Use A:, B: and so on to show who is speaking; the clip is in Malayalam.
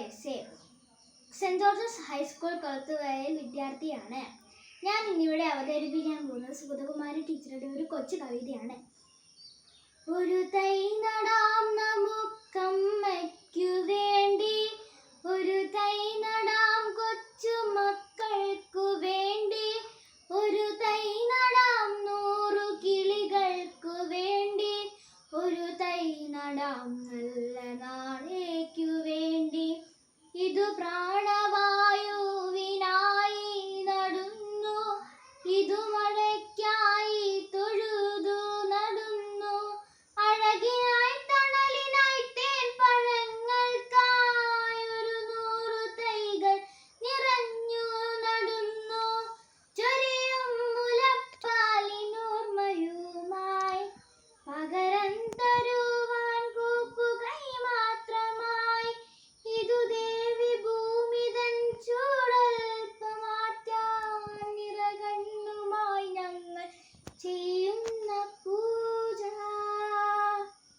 A: വയസ്സ് സെന്റ് ജോർജസ് ഹൈസ്കൂൾ കൊളത്തുവയൽ വിദ്യാർത്ഥിയാണ്. ഞാൻ ഇന്നിവിടെ അവതരിപ്പിക്കാൻ പോകുന്നത് സുഗതകുമാരി ടീച്ചറുടെ ഒരു കൊച്ചു കവിതയാണ്. ഒരു തൈ നടാം നമുക്കമ്മയ്ക്കു വേണ്ടി ഒരു തൈ നടാം കൊച്ചു മക്ക